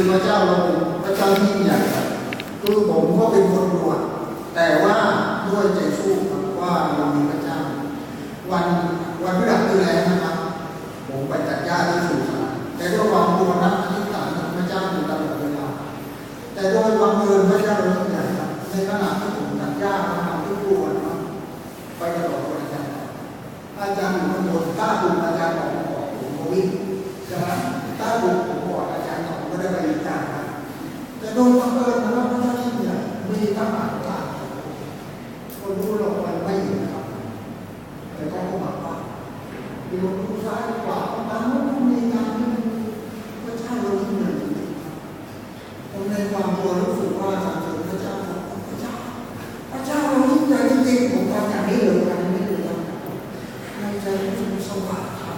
ือพระเจ้าเราพระเจ้าที่ใหญ่ครับคือผมก็เป็นคนรวยแต่ว่าด้วยใจสู้ครับว่าเรามีพระเจ้า วันวันพฤหัสที่แล้วนะครับ ผมไปจัดญาติที่สุสาแต่ด้วยความกลัวนักที่ต่างพระเจ้าอยู่ตลอดเวลาแต่ด้วยความเมินพระเจ้าเราใหญ่ครับในขณะที่ผมจัดญาติทำทุกกลัวนะครับไปตลอดเวลาอาจารย์มนตรกล้าบุญอาจารย์บอก อาง แต่โดยบังเอิญนะว่พระเจ้าที่เนี่ยมีพระมหากษัตริคนรู้ลงมันไม่เห็นครับแต่ก็คงหวังว่ามีคนดูซ้ายกว่าตามมันในงานที่มันก็ใช่เราที่หนื่อยผมในความกลัวรู้สึกว่าอาจารย์พระเจ้าพระเจ้าพระเจ้าเรายิ่งใจจริงผมทำอย่างนี้เลยนะไม่ได้ทำในใจผมสว่าง